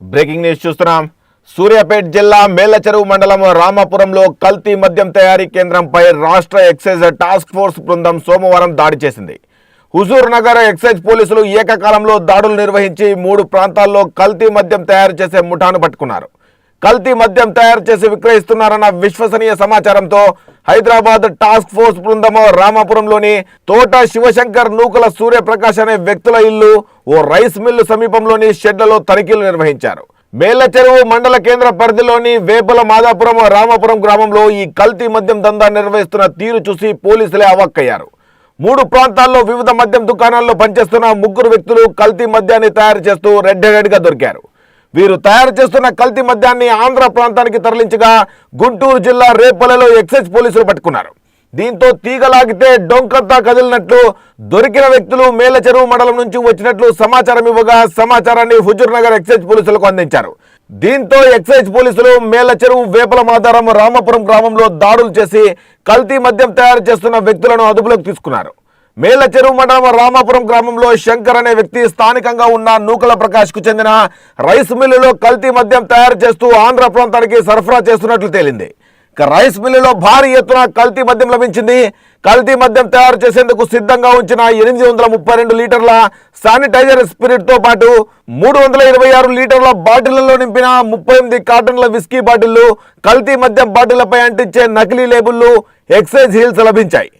Breaking news చూస్తున్నాం. సూర్యాపేట జిల్లా మేలచెరువు మండలం రామాపురంలో కల్తీ మద్యం తయారీ కేంద్రంపై రాష్ట్ర ఎక్సైజ్ టాస్క్ ఫోర్స్ బృందం సోమవారం దాడి చేసింది. హుజూర్ నగర్ ఎక్సైజ్ పోలీసులు ఏకకాలంలో దాడులు నిర్వహించి మూడు ప్రాంతాల్లో కల్తీ మద్యం తయారు చేసే ముఠాను పట్టుకున్నారు. కల్తీ మద్యం తయారు చేసి విక్రయిస్తున్నారన్న విశ్వసనీయ సమాచారంతో హైదరాబాద్ టాస్క్ ఫోర్స్ బృందం రామాపురంలోని తోట శివశంకర్ నూకల సూర్యప్రకాష్ అనే వ్యక్తుల ఇల్లు ఓ రైస్ మిల్లు సమీపంలోని షెడ్లలో తనిఖీలు నిర్వహించారు. మేళ్ళ చెరువు మండల కేంద్ర పరిధిలోని వేపుల మాదాపురం రామాపురం గ్రామంలో ఈ కల్తీ మద్యం దందా నిర్వహిస్తున్న తీరు చూసి పోలీసులే అవాక్కయ్యారు. మూడు ప్రాంతాల్లో వివిధ మద్యం దుకాణాల్లో పనిచేస్తున్న ముగ్గురు వ్యక్తులు కల్తీ మద్యాన్ని తయారు చేస్తూ రెడ్గా దొరికారు. వీరు తయారు చేస్తున్న కల్తీ మద్యాన్ని ఆంధ్ర ప్రాంతానికి తరలించగా గుంటూరు జిల్లా రేపల్లెలో ఎక్సైజ్ పోలీసులు పట్టుకున్నారు. దీంతో తీగలాగితే డొంకంతా కదిలినట్లు దొరికిన వ్యక్తులు మేల చెరువు మండలం నుంచి వచ్చినట్లు సమాచారం ఇవ్వగా సమాచారాన్ని హుజూర్ నగర్ ఎక్సైజ్ పోలీసులకు అందించారు. దీంతో ఎక్సైజ్ పోలీసులు మేల చెరువు వేపల మాధారం రామపురం గ్రామంలో దాడులు చేసి కల్తీ మద్యం తయారు చేస్తున్న వ్యక్తులను అదుపులోకి తీసుకున్నారు. మేళ్ళ చెరువు మండలం రామాపురం గ్రామంలో శంకర్ అనే వ్యక్తి స్థానికంగా ఉన్న నూకల ప్రకాష్కు చెందిన రైస్ మిల్లులో కల్తీ మద్యం తయారు చేస్తూ ఆంధ్ర ప్రాంతానికి సరఫరా చేస్తున్నట్లు తేలింది. ఇక రైస్ మిల్లులో భారీ ఎత్తున కల్తీ మద్యం లభించింది. కల్తీ మద్యం తయారు చేసేందుకు సిద్ధంగా ఉంచిన ఎనిమిది వందల ముప్పై రెండు లీటర్ల శానిటైజర్ స్పిరిట్తో పాటు మూడు వందల ఇరవై ఆరు లీటర్ల బాటిళ్ళలో నింపిన ముప్పై ఎనిమిది కార్టన్ల విస్కీ బాటిళ్ళు కల్తీ మద్యం బాటిళ్ళపై అంటించే నకిలీ లేబుళ్ళు ఎక్సైజ్ హీల్స్ లభించాయి.